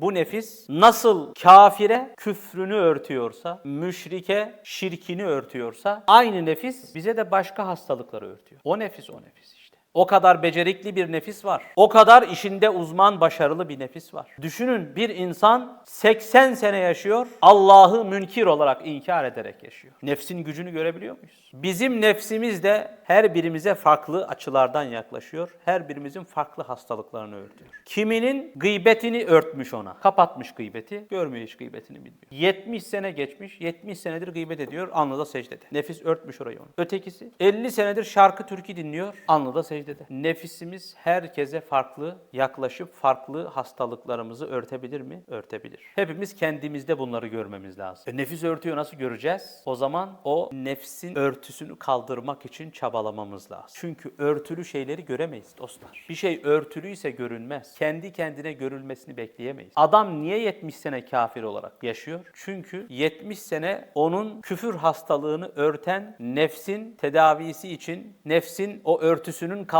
Bu nefis nasıl kafire küfrünü örtüyorsa, müşrike şirkini örtüyorsa aynı nefis bize de başka hastalıkları örtüyor. O nefis o nefis işte. O kadar becerikli bir nefis var. O kadar işinde uzman, başarılı bir nefis var. Düşünün bir insan 80 sene yaşıyor, Allah'ı münkir olarak inkar ederek yaşıyor. Nefsin gücünü görebiliyor muyuz? Bizim nefsimiz de her birimize farklı açılardan yaklaşıyor. Her birimizin farklı hastalıklarını örtüyor. Kiminin gıybetini örtmüş ona. Kapatmış gıybeti, görmüyor hiç gıybetini bilmiyor. 70 sene geçmiş, 70 senedir gıybet ediyor, alnında secdede. Nefis örtmüş orayı onu. Ötekisi 50 senedir şarkı türkü dinliyor, alnında secdede. Nefisimiz herkese farklı yaklaşıp farklı hastalıklarımızı örtebilir mi? Örtebilir. Hepimiz kendimizde bunları görmemiz lazım. E, nefis örtüyor nasıl göreceğiz? O zaman o nefsin örtüsünü kaldırmak için çabalamamız lazım. Çünkü örtülü şeyleri göremeyiz dostlar. Bir şey örtülüyse görünmez. Kendi kendine görülmesini bekleyemeyiz. Adam niye 70 sene kafir olarak yaşıyor? Çünkü 70 sene onun küfür hastalığını örten nefsin tedavisi için, nefsin o örtüsünün kaldırılması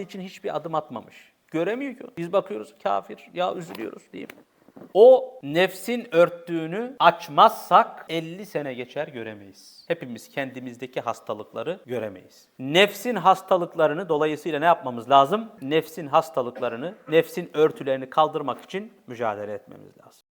için hiçbir adım atmamış. Göremiyor ki. Biz bakıyoruz kafir, ya üzülüyoruz değil mi? O nefsin örttüğünü açmazsak 50 sene geçer göremeyiz. Hepimiz kendimizdeki hastalıkları göremeyiz. Nefsin hastalıklarını dolayısıyla ne yapmamız lazım? Nefsin hastalıklarını, nefsin örtülerini kaldırmak için mücadele etmemiz lazım.